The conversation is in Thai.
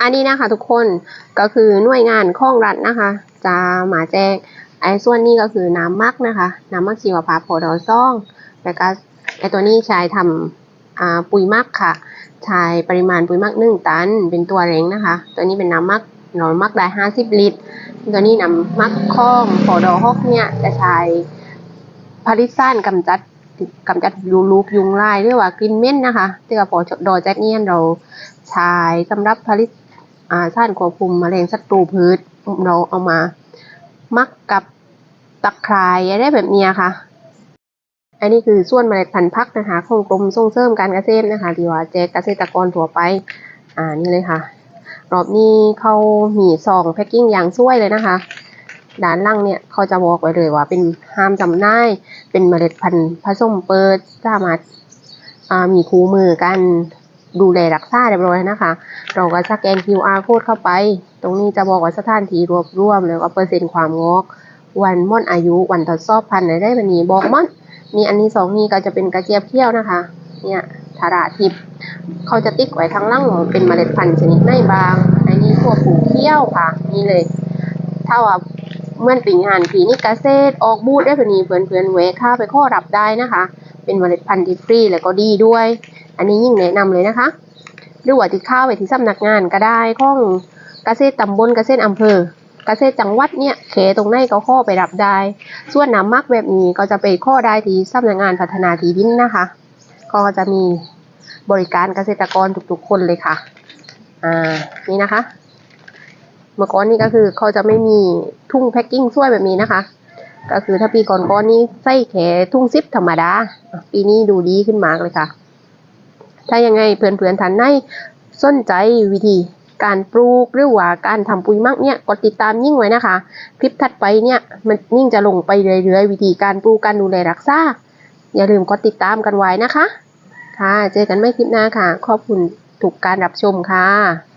อันนี้นะคะทุกคนก็คือหน่วยงานข้องรัฐนะคะ จะมาแจ้งไอ้ส่วนนี้ก็คือน้ำมักนะคะ น้ำมักชีวภาพโพดอซ่องแล้วก็ไอ้ตัวนี้ใช้ทำอ่าปุ๋ยมักค่ะใช้ปริมาณปุ๋ยมักหนึ่งตัน เป็นตัวเร่งนะคะ ตัวนี้เป็นน้ำมักนอนมักได้ห้าสิบลิตร ตัวนี้น้ำมักข้องโพดอฮอกเนี่ยจะใช้ผลิตสารกำจัดกำจัดยูลูกยุงลายหรือว่ากลิ่นเหม็นนะคะที่ว่าพอดอแจ็คเนี่ยเราใช้สำหรับผลิต อ่าสารควบคุมมะเร็งศัตรูพืชเราเอามามักกับตะไคร้อะไรแบบนี้ค่ะ อันนี้คือส่วนเมล็ดพันธุ์พักนะคะของกรมส่งเสริมการเกษตรนะคะที่ว่าแจกเกษตรกรทั่วไป อ่านี่เลยค่ะ รอบนี้เขามีซองแพ็กกิ้งอย่างสวยเลยนะคะด้านล่างเนี่ยเขาจะบอกไว้เลยว่าเป็นห้ามจำหน่ายเป็นเมล็ดพันธุ์ผสมเปิดสามารถมีคู่มือกัน ดูแลรักษาเรียบร้อยนะคะ เราก็สแกน QR code เข้าไป ตรงนี้จะบอกว่าสถานที่รวบรวม แล้วก็เปอร์เซ็นต์ความงอก วันม่อนอายุวันทดสอบพันธุ์ได้บันนี้บอกม่อนนี่อันนี้สองนี่ก็จะเป็นกระเจี๊ยบเขี้ยวนะคะ เนี่ยทาราทิพย์เขาจะติ๊กไว้ข้างล่างเป็นเมล็ดพันธุ์ชนิดไหนบาง อันนี้ทั่วผูเขี้ยวค่ะ นี่เลย ถ้าว่าเมื่อปีงานปีนี้เกษตรออกบูธได้แบบนี้เพื่อนเพื่อนๆแวค่าไปข้อรับได้นะคะ เป็นเมล็ดพันธุ์ที่ฟรีแล้วก็ดีด้วย อันนี้ยิ่งแนะนำเลยนะคะ หรือว่าที่เข้าไปที่สำนักงานก็ได้ของเกษตรตำบลเกษตรอำเภอเกษตรจังหวัดเนี่ยเขตรงไหนก็ข้อไปรับได้ ส่วนน้ำมักแบบนี้ก็จะไปข้อได้ที่สำนักงานพัฒนาที่ดินนะคะ ก็จะมีบริการเกษตรกรทุกๆคนเลยค่ะ อ่า นี่นะคะ เมื่อก่อนนี่ก็คือเขาจะไม่มีทุ่งแพ็คกิ้งช่วยแบบนี้นะคะ ก็คือถ้าปีก่อนๆนี่ใส่แค่ทุ่งซิปธรรมดา ปีนี้ดูดีขึ้นมากเลยค่ะ ถ้ายังไงเพื่อนๆท่านในสนใจวิธีการปลูกหรือว่าการทำปุ๋ยมักเนี่ยกดติดตามยิ่งไว้นะคะ คลิปถัดไปเนี่ยมันยิ่งจะลงไปเรื่อยๆ วิธีการปลูกการดูแลรักษาอย่าลืมกดติดตามกันไว้นะคะ ค่ะ เจอกันไม่คลิปหน้าค่ะ ขอบคุณถูกการรับชมค่ะ